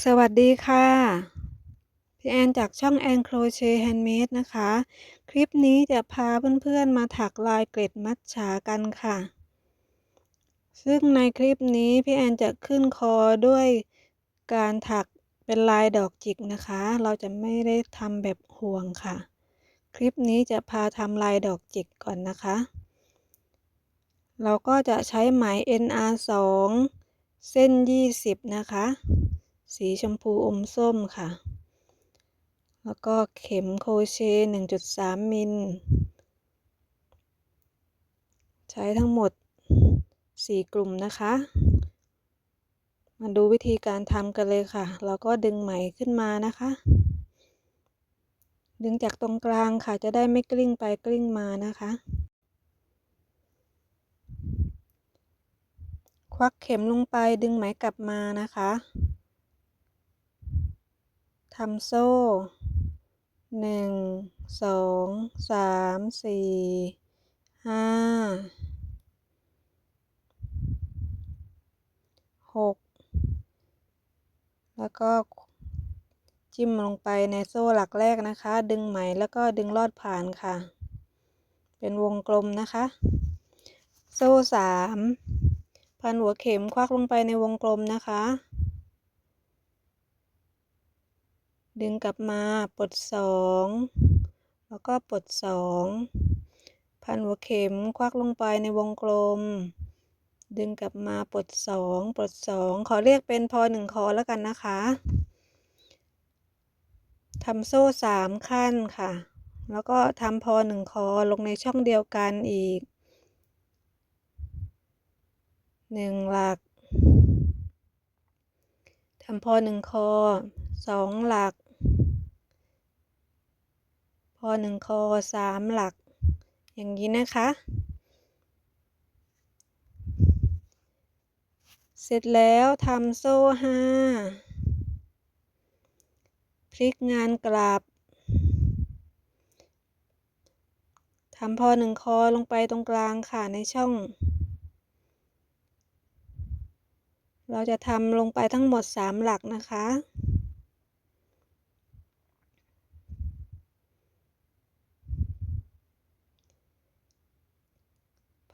สวัสดีค่ะ พี่แอนจากช่องแอนโครเชต์แฮนด์เมดนะคะ คลิปนี้จะพาเพื่อนๆมาถักลายเกล็ดมัดฉากันค่ะ ซึ่งในคลิปนี้พี่แอนจะขึ้นคอด้วยการถักเป็นลายดอกจิกนะคะ เราจะไม่ได้ทำแบบห่วงค่ะ คลิปนี้จะพาทำลายดอกจิกก่อนนะคะ เราก็จะใช้ไหม NR2 เส้น 20 นะคะ สีชมพูอมส้มค่ะ แล้วก็เข็มโครเช1.3 มิล ใช้ทั้งหมด 4 กลุ่มนะคะ มาดูวิธีการทำกันเลยค่ะ เราก็ดึงไหมขึ้นมานะคะ ดึงจากตรงกลางค่ะ จะได้ไม่กลิ้งไปกลิ้งมานะคะควักเข็มลงไปดึงไหมกลับมานะคะ ทำโซ่หนึ่งสองสามสี่ห้าหกแล้วก็จิ้มลงไปในโซ่หลักแรกนะคะ ดึงไหมแล้วก็ดึงลอดผ่านค่ะ เป็นวงกลมนะคะ โซ่สามพันหัวเข็มควักลงไปในวงกลมนะคะ ดึงกลับมาปลดสองแล้วก็ปลดสองพันหัวเข็มควักลงไปในวงกลม ดึงกลับมาปลดสองปลดสองขอเรียกเป็นพอหนึ่งคอแล้วกันนะคะทำโซ่สามขั้นค่ะ แล้วก็ทำพอหนึ่งคอลงในช่องเดียวกันอีกหนึ่งหลักทำพอหนึ่งคอสองหลัก พอหนึ่งคอสามหลัก อย่างนี้นะคะ เสร็จแล้วทำโซ่ห้าพลิกงานกลับทำพอหนึ่งคอลงไปตรงกลางค่ะในช่อง เราจะทำลงไปทั้งหมดสามหลักนะคะ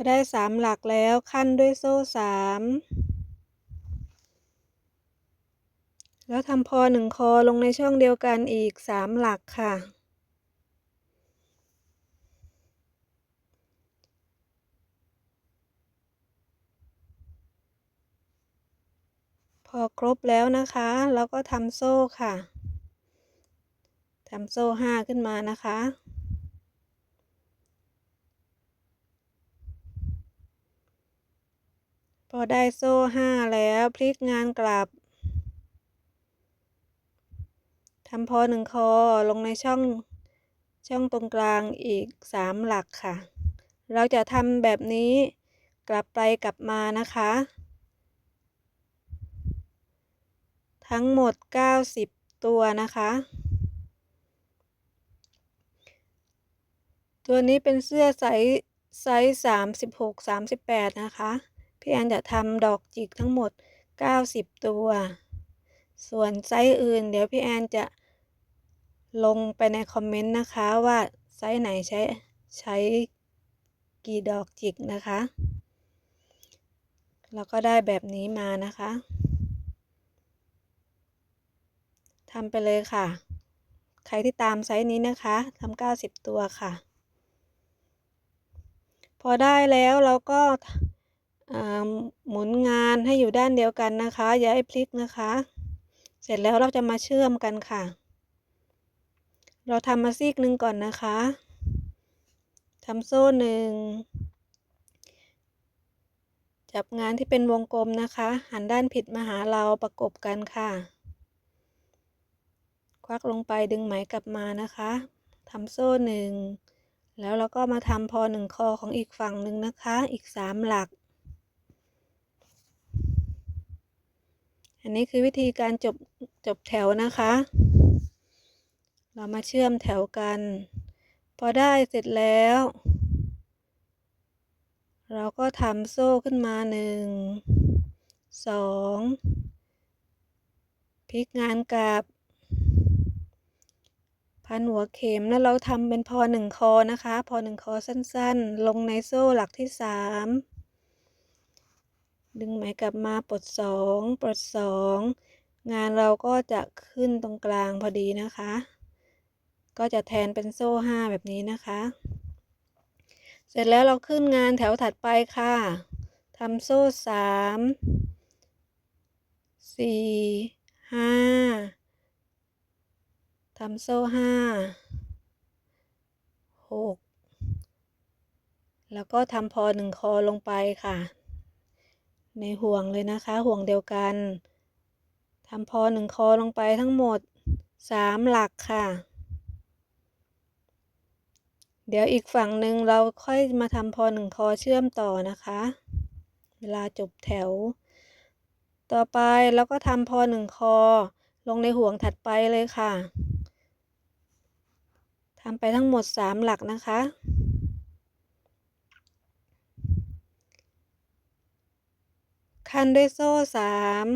อได้สามหลักแล้วขั้นด้วยโซ่สามแล้วทำพอหนึ่งคอลงในช่องเดียวกันอีกสามหลักค่ะ พอครบแล้วนะคะเราก็ทำโซ่ค่ะทำโซ่ห้าขึ้นมานะคะ พอได้โซ่ห้าแล้วพลิกงานกลับทำพอหนึ่งคอลงในช่องช่องตรงกลางอีกสามหลักค่ะ เราจะทำแบบนี้กลับไปกลับมานะคะ ทั้งหมด 90 ตัวนะคะ ตัวนี้เป็นเสื้อไซส์ไซส์36 38 นะคะ พี่แอนจะทำดอกจิกทั้งหมด 90 ตัว ส่วนไซส์อื่น เดี๋ยวพี่แอนจะลงไปในคอมเมนต์นะคะว่าไซส์ไหนใช้ใช้กี่ดอกจิกนะคะเราก็ได้แบบนี้มานะคะทำไปเลยค่ะ ใครที่ตามไซส์นี้นะคะทำ90 ตัวค่ะ พอได้แล้วเราก็ หมุนงานให้อยู่ด้านเดียวกันนะคะ อย่าให้พลิกนะคะ เสร็จแล้วเราจะมาเชื่อมกันค่ะ เราทำมาซีกหนึ่งก่อนนะคะทำโซ่หนึ่งจับงานที่เป็นวงกลมนะคะ หันด้านผิดมาหาเราประกบกันค่ะ ควักลงไปดึงไหมกลับมานะคะทำโซ่หนึ่งแล้วเราก็มาทำพอหนึ่งคอของอีกฝั่งหนึ่งนะคะ อีกสามหลัก อันนี้คือวิธีการจบจบแถวนะคะ เรามาเชื่อมแถวกัน พอได้เสร็จแล้ว เราก็ทำโซ่ขึ้นมาหนึ่งสองพลิกงานกลับ พันหัวเข็มแล้วเราทำเป็นพอหนึ่งคอนะคะ พอหนึ่งคอสั้นๆ ลงในโซ่หลักที่สาม ดึงไหมกลับมาปลดสองปลดสองงานเราก็จะขึ้นตรงกลางพอดีนะคะ ก็จะแทนเป็นโซ่ห้าแบบนี้นะคะ เสร็จแล้วเราขึ้นงานแถวถัดไปค่ะทำโซ่สามสี่ห้าทำโซ่ห้าหกแล้วก็ทำพอหนึ่งคอลงไปค่ะ ในห่วงเลยนะคะ ห่วงเดียวกันทำพอหนึ่งคอลงไปทั้งหมดสามหลักค่ะ เดี๋ยวอีกฝั่งหนึ่งเราค่อยมาทำพอหนึ่งคอเชื่อมต่อนะคะ เวลาจบแถว ต่อไปเราก็ทำพอหนึ่งคอลงในห่วงถัดไปเลยค่ะทำไปทั้งหมดสามหลักนะคะ คันด้วยโซ่สาม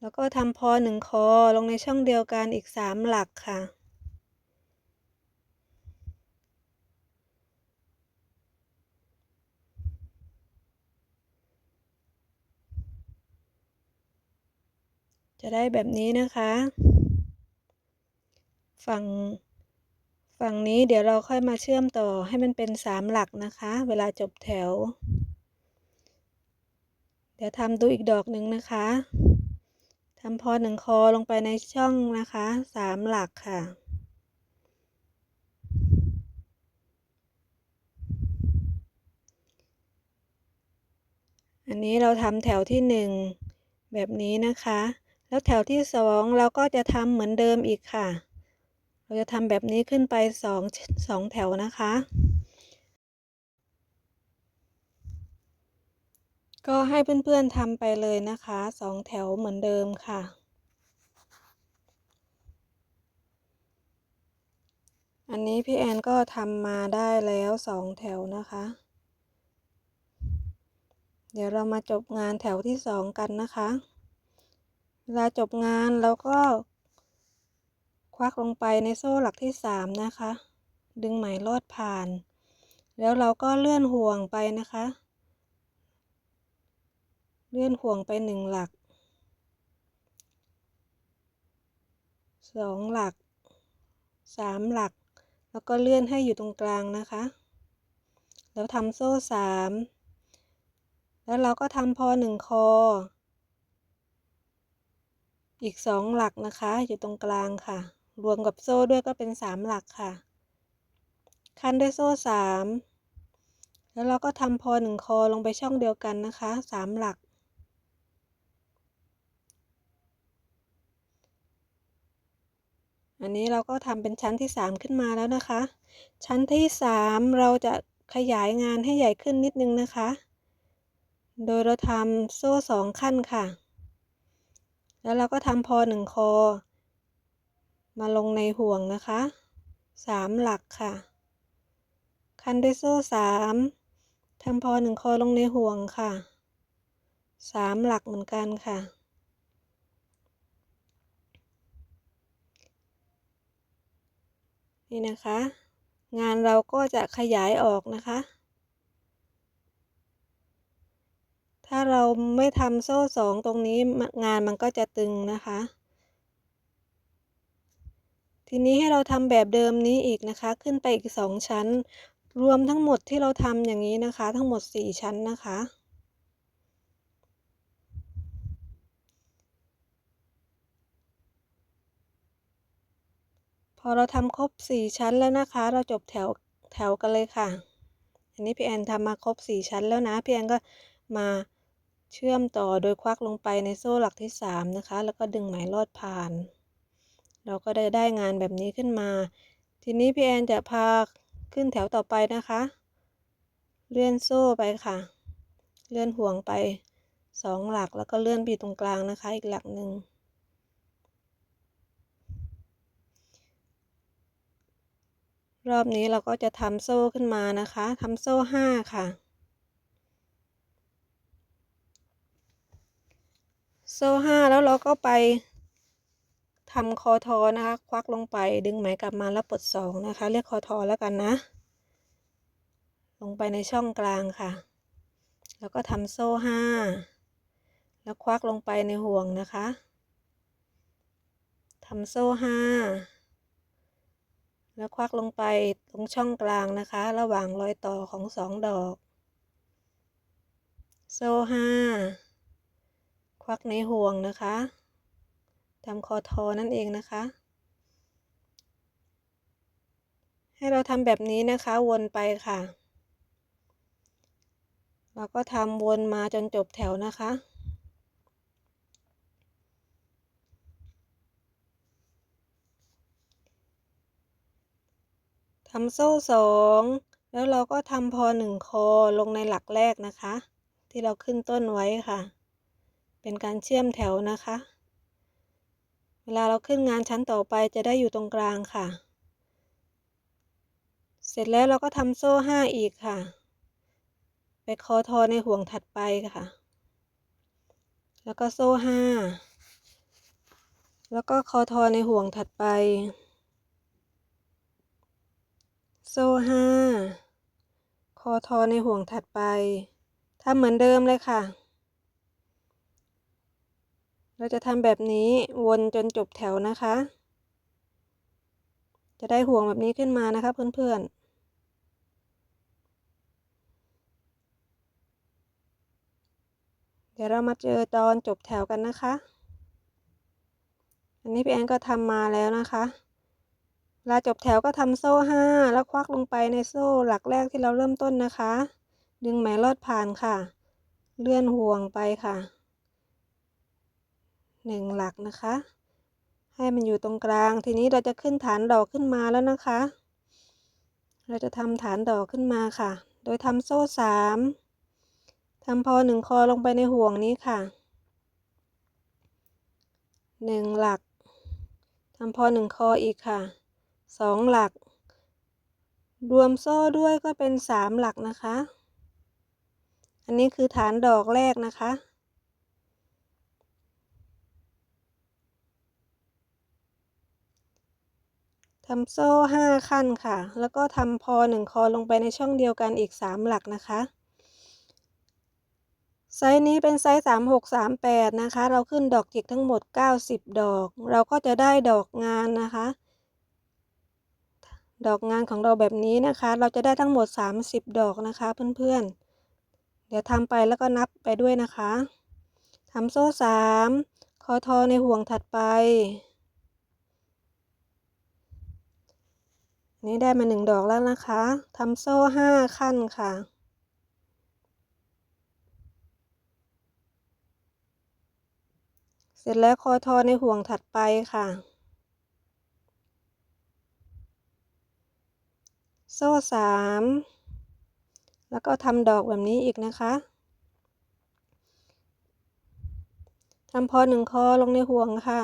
แล้วก็ทำพอหนึ่งคอลงในช่องเดียวกันอีกสามหลักค่ะ จะได้แบบนี้นะคะ ฝั่งฝั่งนี้เดี๋ยวเราค่อยมาเชื่อมต่อให้มันเป็นสามหลักนะคะ เวลาจบแถว เดี๋ยวทำดูอีกดอกหนึ่งนะคะทำพอหนึ่งคอลงไปในช่องนะคะสามหลักค่ะ อันนี้เราทำแถวที่หนึ่งแบบนี้นะคะ แล้วแถวที่สองเราก็จะทำเหมือนเดิมอีกค่ะ เราจะทำแบบนี้ขึ้นไปสองสองแถวนะคะ ก็ให้เพื่อนๆทำไปเลยนะคะสองแถวเหมือนเดิมค่ะ อันนี้พี่แอนก็ทำมาได้แล้วสองแถวนะคะ เดี๋ยวเรามาจบงานแถวที่สองกันนะคะ เวลาจบงานเราก็ควักลงไปในโซ่หลักที่สามนะคะ ดึงไหมลอดผ่าน แล้วเราก็เลื่อนห่วงไปนะคะ เลื่อนห่วงไปหนึ่งหลักสองหลักสามหลัก แล้วก็เลื่อนให้อยู่ตรงกลางนะคะ แล้วทำโซ่สามแล้วเราก็ทำพอหนึ่งคอ อีกสองหลักนะคะ อยู่ตรงกลางค่ะ รวมกับโซ่ด้วยก็เป็นสามหลักค่ะ คันด้วยโซ่สามแล้วเราก็ทำพอหนึ่งคอลงไปช่องเดียวกันนะคะสามหลัก อันนี้เราก็ทำเป็นชั้นที่สามขึ้นมาแล้วนะคะ ชั้นที่สามเราจะขยายงานให้ใหญ่ขึ้นนิดนึงนะคะ โดยเราทำโซ่สองขั้นค่ะ แล้วเราก็ทำพอหนึ่งคอ มาลงในห่วงนะคะสามหลักค่ะ คันด้วยโซ่สามทำพอหนึ่งคอลงในห่วงค่ะสามหลักเหมือนกันค่ะ นี่นะคะ งานเราก็จะขยายออกนะคะ ถ้าเราไม่ทำโซ่สองตรงนี้งานมันก็จะตึงนะคะ ทีนี้ให้เราทำแบบเดิมนี้อีกนะคะ ขึ้นไปอีกสองชั้น รวมทั้งหมดที่เราทำอย่างนี้นะคะ ทั้งหมดสี่ชั้นนะคะ พอเราทำครบสี่ชั้นแล้วนะคะ เราจบแถวแถวกันเลยค่ะ อันนี้พี่แอนทำมาครบสี่ชั้นแล้วนะ พี่แอนก็มาเชื่อมต่อโดยควักลงไปในโซ่หลักที่สามนะคะ แล้วก็ดึงไหมลอดผ่าน เราก็ได้ได้งานแบบนี้ขึ้นมา ทีนี้พี่แอนจะพาขึ้นแถวต่อไปนะคะ เลื่อนโซ่ไปค่ะ เลื่อนห่วงไปสองหลักแล้วก็เลื่อนไปตรงกลางนะคะ อีกหลักหนึ่ง รอบนี้เราก็จะทำโซ่ขึ้นมานะคะทำโซ่ห้าค่ะ โซ่ห้าแล้วเราก็ไปทำคอทอนะคะ ควักลงไปดึงไหมกลับมาแล้วปลดสองนะคะ เรียกคอทอแล้วกันนะ ลงไปในช่องกลางค่ะ แล้วก็ทำโซ่ห้าแล้วควักลงไปในห่วงนะคะทำโซ่ห้า แล้วควักลงไปตรงช่องกลางนะคะ ระหว่างรอยต่อของสองดอก โซ่ห้าควักในห่วงนะคะทำคอทอนั่นเองนะคะ ให้เราทำแบบนี้นะคะวนไปค่ะ เราก็ทำวนมาจนจบแถวนะคะ ทำโซ่สองแล้วเราก็ทำพอหนึ่งคอลงในหลักแรกนะคะ ที่เราขึ้นต้นไว้ค่ะ เป็นการเชื่อมแถวนะคะ เวลาเราขึ้นงานชั้นต่อไปจะได้อยู่ตรงกลางค่ะ เสร็จแล้วเราก็ทำโซ่ห้าอีกค่ะ ไปคอทอในห่วงถัดไปค่ะ แล้วก็โซ่ห้าแล้วก็คอทอในห่วงถัดไป โซ่ห้าคอทอในห่วงถัดไปทำเหมือนเดิมเลยค่ะ เราจะทำแบบนี้วนจนจบแถวนะคะ จะได้ห่วงแบบนี้ขึ้นมานะคะเพื่อนๆเดี๋ยวเรามาเจอตอนจบแถวกันนะคะ อันนี้พี่แอนก็ทำมาแล้วนะคะ ลาจบแถวก็ทำโซ่ห้าแล้วควักลงไปในโซ่หลักแรกที่เราเริ่มต้นนะคะ ดึงไหมลอดผ่านค่ะ เลื่อนห่วงไปค่ะหนึ่งหลักนะคะ ให้มันอยู่ตรงกลาง ทีนี้เราจะขึ้นฐานดอกขึ้นมาแล้วนะคะ เราจะทำฐานดอกขึ้นมาค่ะ โดยทำโซ่สามทำพอหนึ่งคอลงไปในห่วงนี้ค่ะหนึ่งหลักทำพอหนึ่งคออีกค่ะ สองหลัก รวมโซ่ด้วยก็เป็นสามหลักนะคะ อันนี้คือฐานดอกแรกนะคะ ทำโซ่ห้าขั้นค่ะ แล้วก็ทำพอหนึ่งคอลงไปในช่องเดียวกันอีกสามหลักนะคะไซส์นี้เป็นไซส์สามหกสามแปดนะคะ เราขึ้นดอกจิกทั้งหมดเก้าสิบดอก เราก็จะได้ดอกงานนะคะ ดอกงานของเราแบบนี้นะคะ เราจะได้ทั้งหมด 30 ดอกนะคะเพื่อนๆ เดี๋ยวทำไปแล้วก็นับไปด้วยนะคะทำโซ่3คอทอในห่วงถัดไป นี่ได้มาหนึ่งดอกแล้วนะคะทำโซ่5ขั้นค่ะเสร็จแล้วคอทอในห่วงถัดไปค่ะ โซ่สามแล้วก็ทำดอกแบบนี้อีกนะคะทำพอหนึ่งคอลงในห่วงค่ะ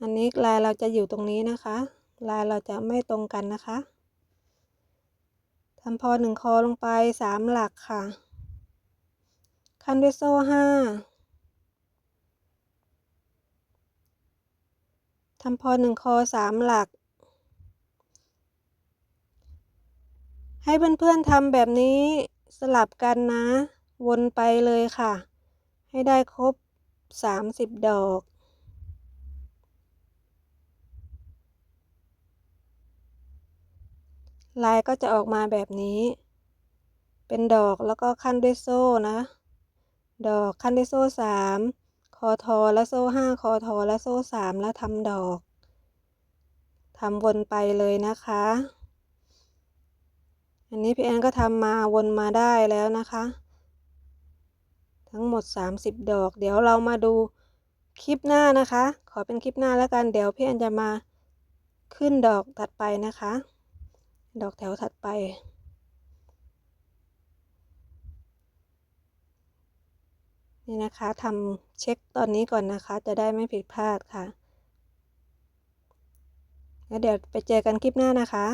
อันนี้ลายเราจะอยู่ตรงนี้นะคะ ลายเราจะไม่ตรงกันนะคะทำพอหนึ่งคอลงไปสามหลักค่ะ ขั้นด้วยโซ่ห้าทำพอหนึ่งคอสามหลัก ให้เพื่อนๆทำแบบนี้สลับกันนะ วนไปเลยค่ะ ให้ได้ครบ 30 ดอกลายก็จะออกมาแบบนี้ เป็นดอกแล้วก็ขั้นด้วยโซ่นะ ดอกขั้นด้วยโซ่สามคอทอและโซ่ห้าคอทอและโซ่สามแล้วทำดอกทำวนไปเลยนะคะ อันนี้พี่แอนก็ทำมาวนมาได้แล้วนะคะ ทั้งหมด 30 ดอก เดี๋ยวเรามาดูคลิปหน้านะคะ ขอเป็นคลิปหน้าแล้วกัน เดี๋ยวพี่แอนจะมาขึ้นดอกถัดไปนะคะ ดอกแถวถัดไป นี่นะคะทำเช็คตอนนี้ก่อนนะคะ จะได้ไม่ผิดพลาดค่ะ แล้วเดี๋ยวไปเจอกันคลิปหน้านะคะ